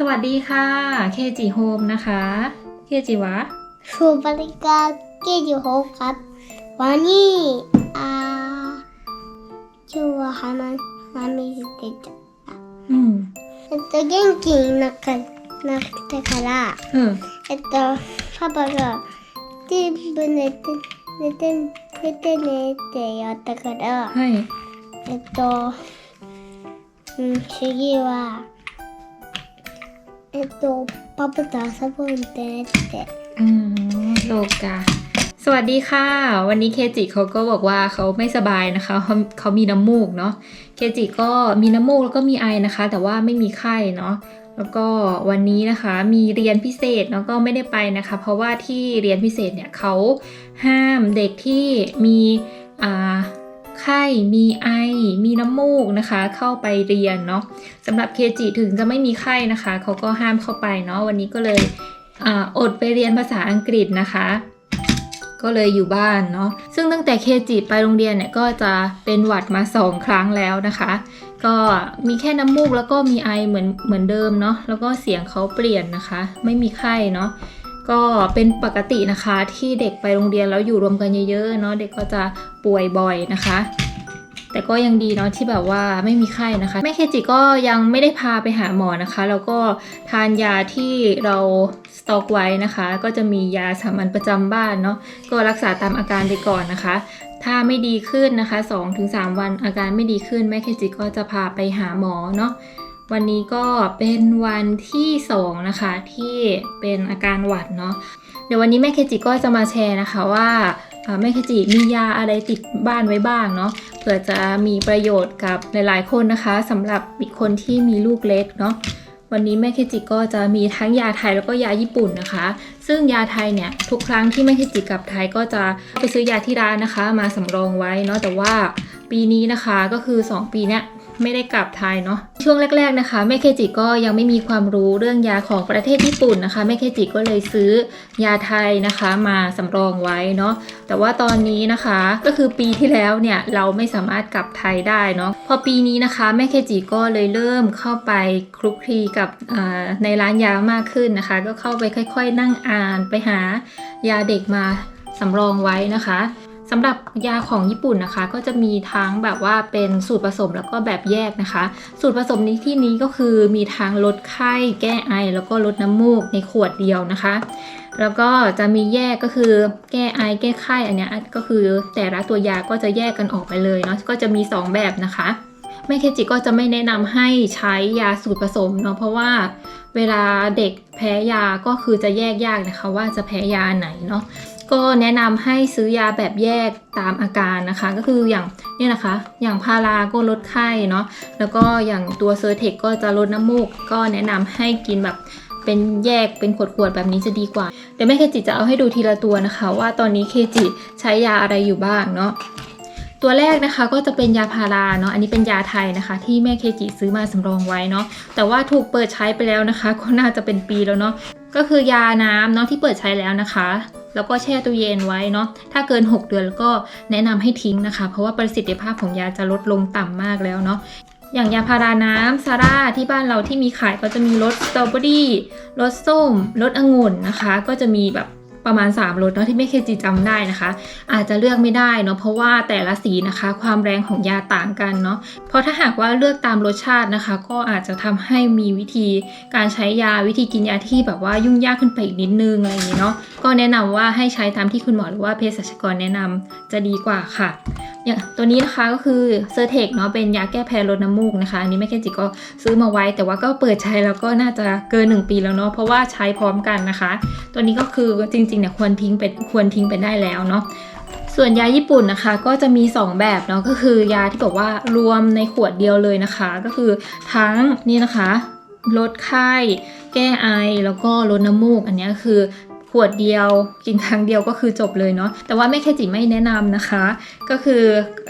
สวัสดีค่ะ เคจิโฮมนะคะ เคจิวะ สวัสดีครับเกจิโฮครับวันนี้อ่า今日は花花見せてた อืม えっと元気になかなってから เออ えっとパパが全部寝て寝て寝てねってやったから ให้ えっとうん次は えっとパパと遊ぶんでねって อืมโลกา สวัสดีค่ะ วันนี้เคจิเขาก็บอกว่าเขาไม่สบายนะคะเขาเขามีน้ำมูกเนาะ เคจิก็มีน้ำมูกแล้วก็มีไอนะคะ แต่ว่าไม่มีไข้เนาะ แล้วก็วันนี้นะคะมีเรียนพิเศษแล้วก็ไม่ได้ไปนะคะ เพราะว่าที่เรียนพิเศษเนี่ยเขาห้ามเด็กที่มีอ่า ไข้มีไอ มีน้ำมูกนะคะ เข้าไปเรียนเนาะสำหรับเคจิถึงจะไม่มีไข้นะคะเขาก็ห้ามเข้าไปเนาะวันนี้ก็เลยออดไปเรียนภาษาอังกฤษนะคะ ก็เลยอยู่บ้านเนาะซึ่งตั้งแต่เคจิไปโรงเรียนเนี่ยก็จะเป็นหวัดมาสองครั้งแล้วนะคะ ก็มีแค่น้ำมูกแล้วก็มีไอเหมือนเหมือนเดิมเนาะแล้วก็เสียงเขาเปลี่ยนนะคะ ไม่มีไข้เนาะ ก็เป็นปกตินะคะที่เด็กไปโรงเรียนแล้วอยู่รวมกันเยอะๆเนาะเด็กก็จะป่วยบ่อยนะคะ แต่ก็ยังดีเนาะที่แบบว่าไม่มีไข้นะคะ แม่เคจิก็ยังไม่ได้พาไปหาหมอนะคะ แล้วก็ทานยาที่เราสต็อกไว้นะคะ ก็จะมียาสามัญประจำบ้านเนาะก็รักษาตามอาการไปก่อนนะคะ ถ้าไม่ดีขึ้นนะคะ 2-3 วันอาการไม่ดีขึ้นแม่เคจิก็จะพาไปหาหมอเนาะ วันนี้ก็เป็นวันที่2นะคะที่เป็นอาการหวัดเนาะเดี๋ยววันนี้แม่เคจิก็จะมาแชร์นะคะว่าแม่เคจิมียาอะไรติดบ้านไว้บ้างเนาะเผื่อจะมีประโยชน์กับหลาย ๆ คนนะคะสำหรับอีกคนที่มีลูกเล็กเนาะวันนี้แม่เคจิก็จะมีทั้งยาไทยแล้วก็ยาญี่ปุ่นนะคะ ซึ่งยาไทยเนี่ยทุกครั้งที่แม่เคจิกลับไทยก็จะไปซื้อยาที่ร้านนะคะ มาสำรองไว้เนาะแต่ว่าปีนี้นะคะก็คือ 2 ปีเนี้ย ไม่ได้กลับไทยเนาะช่วงแรก ๆนะคะแม่เคจิก็ยังไม่มีความรู้เรื่องยาของประเทศญี่ปุ่นนะคะแม่เคจิก็เลยซื้อยาไทยนะคะมาสำรองไว้เนาะแต่ว่าตอนนี้นะคะก็คือปีที่แล้วเนี่ยเราไม่สามารถกลับไทยได้เนาะพอปีนี้นะคะแม่เคจิก็เลยเริ่มเข้าไปคลุกคลีกับในร้านยามากขึ้นนะคะ ก็เข้าไปค่อย ๆ นั่งอ่านไปหายาเด็กมาสำรองไว้นะคะ สำหรับยาของญี่ปุ่นนะคะ ก็จะมีทั้งแบบว่าเป็นสูตรผสมแล้วก็แบบแยกนะคะ สูตรผสมในที่นี้ก็คือมีทั้งลดไข้ แก้ไอ แล้วก็ลดน้ำมูกในขวดเดียวนะคะ แล้วก็จะมีแยกก็คือแก้ไอแก้ไข้อันนี้ก็คือแต่ละตัวยาก็จะแยกกันออกไปเลยเนาะก็จะมี 2 แบบนะคะแม่เคจิก็จะไม่แนะนำให้ใช้ยาสูตรผสมเนาะเพราะว่าเวลาเด็กแพ้ยาก็คือจะแยกยากนะคะ ว่าจะแพ้ยาไหนเนาะ ก็แนะนำให้ซื้อยาแบบแยกตามอาการนะคะ ก็คืออย่างนี่นะคะ อย่างพาราก็ลดไข้เนาะแล้วก็อย่างตัวเซอร์เทคก็จะลดน้ำมูก ก็แนะนำให้กินแบบเป็นแยกเป็นขวดๆแบบนี้จะดีกว่า เดี๋ยวแม่เคจิจะเอาให้ดูทีละตัวนะคะ ว่าตอนนี้เคจิใช้ยาอะไรอยู่บ้างเนาะตัวแรกนะคะก็จะเป็นยาพาราเนาะอันนี้เป็นยาไทยนะคะ ที่แม่เคจิซื้อมาสำรองไว้เนาะแต่ว่าถูกเปิดใช้ไปแล้วนะคะ ก็น่าจะเป็นปีแล้วเนาะ ก็คือยาน้ำเนาะที่เปิดใช้แล้วนะคะ แล้วก็แช่ตู้เย็นไว้เนาะถ้าเกิน 6 เดือนก็แนะนำให้ทิ้งนะคะ เพราะว่าประสิทธิภาพของยาจะลดลงต่ำมากแล้วเนาะอย่างยาพาราน้ำซาร่าที่บ้านเราที่มีขายก็จะมีรสสตรอเบอรี่รสส้มรสองุ่นนะคะ ก็จะมีแบบ ประมาณ 3รสเนาะที่ไม่เคจีจำได้นะคะ อาจจะเลือกไม่ได้เนาะเพราะว่าแต่ละสีนะคะ ความแรงของยาต่างกันเนาะเพราะถ้าหากว่าเลือกตามรสชาตินะคะ ก็อาจจะทำให้มีวิธีการใช้ยาวิธีกินยาที่แบบว่ายุ่งยากขึ้นไปอีกนิดนึงอะไรอย่างนี้เนาะก็แนะนำว่าให้ใช้ตามที่คุณหมอหรือว่าเภสัชกรแนะนำจะดีกว่าค่ะอย่างตัวนี้นะคะก็คือเซอร์เทคเนาะเป็นยาแก้แพ้ลดน้ำมูกนะคะ อันนี้แม่แค่จิก็ซื้อมาไว้ แต่ว่าก็เปิดใช้แล้วก็น่าจะเกิน 1 ปีแล้วเนาะเพราะว่าใช้พร้อมกันนะคะ ตัวนี้ก็คือจริงๆเนี่ยควรทิ้งไปควรทิ้งไปได้แล้วเนาะส่วนยาญี่ปุ่นนะคะก็จะมี 2 แบบเนาะก็คือยาที่บอกว่ารวมในขวดเดียวเลยนะคะ ก็คือทั้งนี่นะคะลดไข้ แก้ไอ แล้วก็ลดน้ำมูก อันนี้คือ ขวดเดียวกินครั้งเดียวก็คือจบเลยเนาะแต่ว่าแม่แค่จิไม่แนะนำนะคะ ก็คือ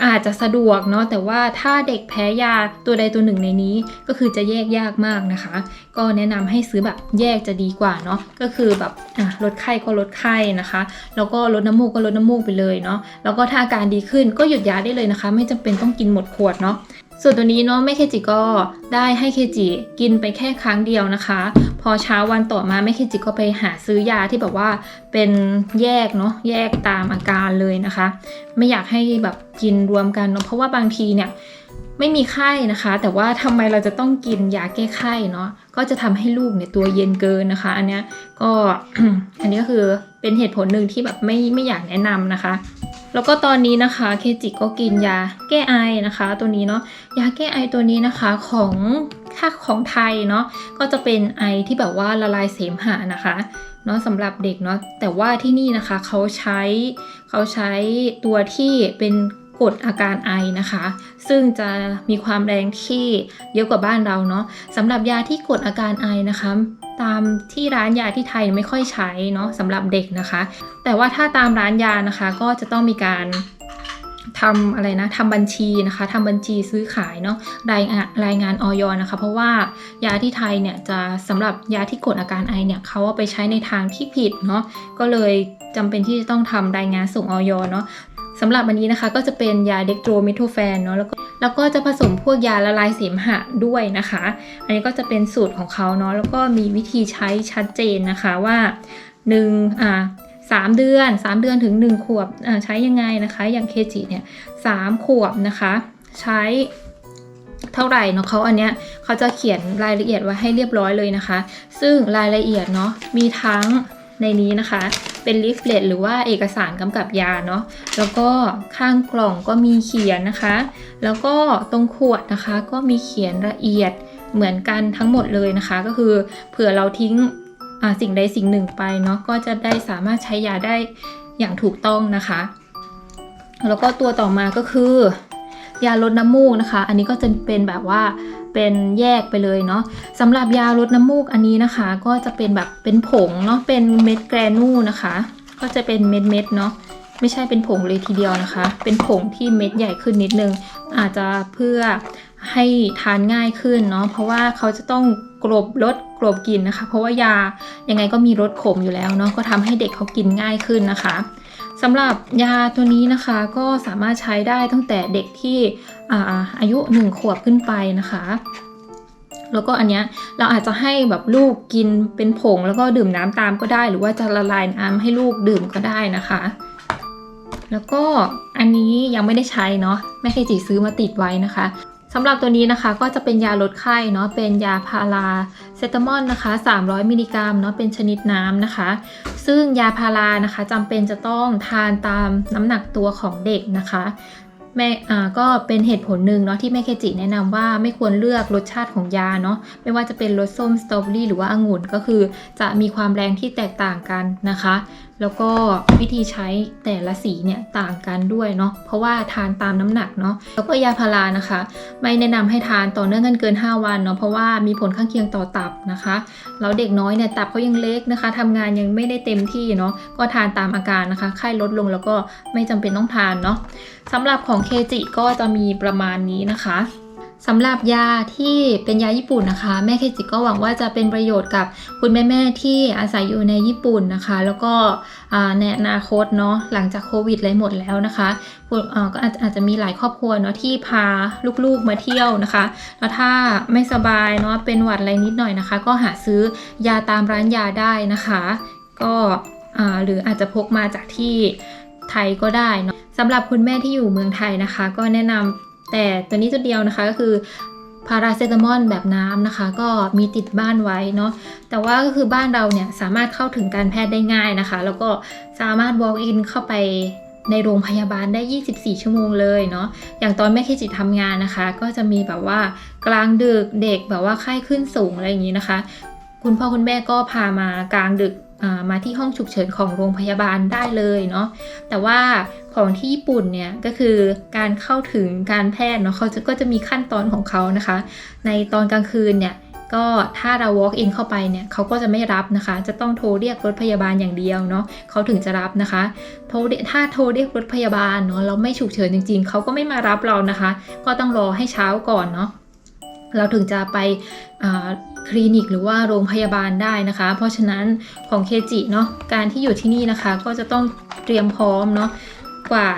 อาจจะสะดวกเนาะแต่ว่าถ้าเด็กแพ้ยาตัวใดตัวหนึ่งในนี้ ก็คือจะแยกยากมากนะคะ ก็แนะนำให้ซื้อแบบแยกจะดีกว่าเนาะก็คือแบบลดไข้ก็ลดไข้นะคะ แล้วก็ลดน้ำมูกก็ลดน้ำมูกไปเลยเนาะแล้วก็ถ้าอาการดีขึ้นก็หยุดยาได้เลยนะคะ ไม่จำเป็นต้องกินหมดขวดเนาะส่วนตัวนี้เนาะแม่เคจิก็ได้ให้เคจิกินไปแค่ครั้งเดียวนะคะ พอเช้าวันต่อมาแม่คิจิก็ไปหาซื้อยาที่แบบว่าเป็นแยกเนาะแยกตามอาการเลยนะคะ ไม่อยากให้แบบกินรวมกันเนาะเพราะว่าบางทีเนี่ยไม่มีไข้นะคะ แต่ว่าทำไมเราจะต้องกินยาแก้ไข้เนาะ ก็จะทำให้ลูกเนี่ยตัวเย็นเกินนะคะ อันนี้ก็อันนี้ก็คือเป็นเหตุผลหนึ่งที่แบบไม่ไม่อยากแนะนำนะคะ แล้วก็ตอนนี้นะคะเคจิก็กินยาแก้ไอนะคะ ตัวนี้เนาะยาแก้ไอตัวนี้นะคะของถ้าของไทยเนาะก็จะเป็นไอที่แบบว่าละลายเสมหะนะคะเนาะสำหรับเด็กเนาะแต่ว่าที่นี่นะคะเขาใช้เขาใช้ตัวที่เป็น กดอาการไอนะคะ ซึ่งจะมีความแรงที่เยอะกว่าบ้านเราเนาะสำหรับยาที่กดอาการไอนะคะ ตามที่ร้านยาที่ไทยไม่ค่อยใช้เนาะสำหรับเด็กนะคะ แต่ว่าถ้าตามร้านยานะคะก็จะต้องมีการทำอะไรนะทำบัญชีนะคะทำบัญชีซื้อขายเนาะรายงานรายงานออยนะคะ เพราะว่ายาที่ไทยเนี่ยจะสำหรับยาที่กดอาการไอเนี่ยเขาเอาไปใช้ในทางที่ผิดเนาะก็เลยจำเป็นที่จะต้องทำรายงานส่งออยเนาะ สำหรับอันนี้นะคะก็จะเป็นยาเด็กโตรเมโทแฟนเนาะแล้วก็แล้วก็จะผสมพวกยาละลายเสมหะด้วยนะคะ อันนี้ก็จะเป็นสูตรของเขาเนาะแล้วก็มีวิธีใช้ชัดเจนนะคะว่าหนึ่งอ่าสามเดือนสามเดือนถึงหนึ่งขวบอ่าใช้ยังไงนะคะ อย่างเคจิเนี่ยสามขวบนะคะ ใช้เท่าไหร่เนาะเขาอันเนี้ยเขาจะเขียนรายละเอียดไว้ให้เรียบร้อยเลยนะคะ ซึ่งรายละเอียดเนาะมีทั้ง ในนี้นะคะ เป็นลิฟเลตหรือว่าเอกสารกำกับยาเนาะแล้วก็ข้างกล่องก็มีเขียนนะคะ แล้วก็ตรงขวดนะคะ ก็มีเขียนละเอียดเหมือนกันทั้งหมดเลยนะคะ ก็คือเผื่อเราทิ้งอ่าสิ่งใดสิ่งหนึ่งไปเนาะก็จะได้สามารถใช้ยาได้อย่างถูกต้องนะคะ แล้วก็ตัวต่อมาก็คือ ยาลดน้ำมูกนะคะ อันนี้ก็จะเป็นแบบว่า เป็นแยกไปเลยเนาะสำหรับยาลดน้ำมูกอันนี้นะคะ ก็จะเป็นแบบเป็นผงเนาะเป็นเม็ดแกรนูนะคะ ก็จะเป็นเม็ดเม็ดเนาะไม่ใช่เป็นผงเลยทีเดียวนะคะ เป็นผงที่เม็ดใหญ่ขึ้นนิดนึง อาจจะเพื่อให้ทานง่ายขึ้นเนาะเพราะว่าเขาจะต้องกลบลดกลบกลินนะคะ เพราะว่ายายังไงก็มีรสขมอยู่แล้วเนาะก็ทำให้เด็กเขากินง่ายขึ้นนะคะ สำหรับยาตัวนี้นะคะก็สามารถใช้ได้ตั้งแต่เด็กที่อาอายุ 1 ขวบขึ้นไปนะคะ แล้วก็อันเนี้ยเราอาจจะให้แบบลูกกินเป็นผงแล้วก็ดื่มน้ำตามก็ได้ หรือว่าจะละลายน้ำให้ลูกดื่มก็ได้นะคะ แล้วก็อันนี้ยังไม่ได้ใช้เนาะแม่เคจิซื้อมาติดไว้นะคะ สำหรับตัวนี้นะคะก็จะเป็นยาลดไข้เนาะเป็นยาพาราเซตามอลนะคะ 300 มิลลิกรัมเนาะเป็นชนิดน้ำนะคะ ซึ่งยาพารานะคะจำเป็นจะต้องทานตามน้ำหนักตัวของเด็กนะคะแม่อ่าก็เป็นเหตุผลหนึ่งเนาะที่แม่เคจิแนะนำว่าไม่ควรเลือกรสชาติของยาเนาะไม่ว่าจะเป็นรสส้มสตรอเบอรี่หรือว่าองุ่นก็คือ จะมีความแรงที่แตกต่างกันนะคะ แล้วก็วิธีใช้แต่ละสีเนี่ยต่างกันด้วยเนาะเพราะว่าทานตามน้ำหนักเนาะแล้วก็ยาพารานะคะ ไม่แนะนำให้ทานต่อเนื่องกันเกิน 5 วันเนาะเพราะว่ามีผลข้างเคียงต่อตับนะคะแล้วเด็กน้อยเนี่ยตับเขายังเล็กนะคะทำงานยังไม่ได้เต็มที่เนาะก็ทานตามอาการนะคะไข้ลดลงแล้วก็ไม่จำเป็นต้องทานเนาะสำหรับของเคจิก็จะมีประมาณนี้นะคะ สำหรับยาที่เป็นยาญี่ปุ่นนะคะ แม่เคจิก็หวังว่าจะเป็นประโยชน์กับคุณแม่ๆที่อาศัยอยู่ในญี่ปุ่นนะคะ แล้วก็ในอนาคตเนาะหลังจากโควิดอะไรหมดแล้วนะคะก็อาจจะมีหลายครอบครัวเนาะที่พาลูกๆมาเที่ยวนะคะแล้วถ้าไม่สบายเนาะเป็นหวัดอะไรนิดหน่อยนะคะ ก็หาซื้อยาตามร้านยาได้นะคะ ก็หรืออาจจะพกมาจากที่ไทยก็ได้เนาะสำหรับคุณแม่ที่อยู่เมืองไทยนะคะ ก็แนะนำ แต่ตัวนี้ตัวเดียวนะคะก็คือพาราเซตามอลแบบน้ำนะคะ ก็มีติดบ้านไว้เนาะแต่ว่าก็คือบ้านเราเนี่ยสามารถเข้าถึงการแพทย์ได้ง่ายนะคะ แล้วก็สามารถ walk in เข้าไปในโรงพยาบาลได้ 24 ชั่วโมงเลยเนาะ อย่างตอนแม่เคจิทำงานนะคะ ก็จะมีแบบว่ากลางดึกเด็กแบบว่าไข้ขึ้นสูงอะไรอย่างนี้นะคะ คุณพ่อคุณแม่ก็พามากลางดึก มาที่ห้องฉุกเฉินของโรงพยาบาลได้เลยเนาะแต่ว่าของที่ญี่ปุ่นเนี่ยก็คือการเข้าถึงการแพทย์เนาะเขาจะก็จะมีขั้นตอนของเขานะคะ ในตอนกลางคืนเนี่ยก็ถ้าเรา walk in เข้าไปเนี่ยเขาก็จะไม่รับนะคะ จะต้องโทรเรียกรถพยาบาลอย่างเดียวเนาะเขาถึงจะรับนะคะโทรเรียถ้าโทรเรียกรถพยาบาลเนาะเราไม่ฉุกเฉินจริง ๆเขาก็ไม่มารับเรานะคะ ก็ต้องรอให้เช้าก่อนเนาะ เราถึงจะไปคลินิกหรือว่าโรงพยาบาลได้นะคะ เพราะฉะนั้นของเคจิเนาะการที่อยู่ที่นี่นะคะก็จะต้องเตรียมพร้อมเนาะกว่า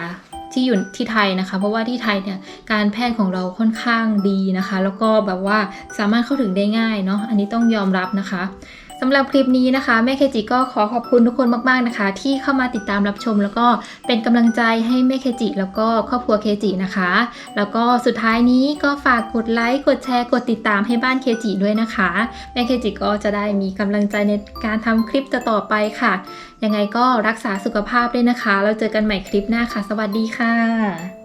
ที่อยู่ที่ไทยนะคะ เพราะว่าที่ไทยเนี่ยการแพทย์ของเราค่อนข้างดีนะคะ แล้วก็แบบว่าสามารถเข้าถึงได้ง่ายเนาะอันนี้ต้องยอมรับนะคะ สำหรับคลิปนี้นะคะแม่เคจิก็ขอขอบคุณทุกคนมากๆนะคะ ที่เข้ามาติดตามรับชม แล้วก็เป็นกำลังใจให้แม่เคจิ แล้วก็ครอบครัวเคจินะคะ แล้วก็สุดท้ายนี้ก็ฝากกดไลค์กดแชร์กดติดตามให้บ้านเคจิด้วยนะคะแม่เคจิก็จะได้มีกำลังใจในการทำคลิปต่อๆไปค่ะ ยังไงก็รักษาสุขภาพด้วยนะคะ เราเจอกันใหม่คลิปหน้าค่ะ สวัสดีค่ะ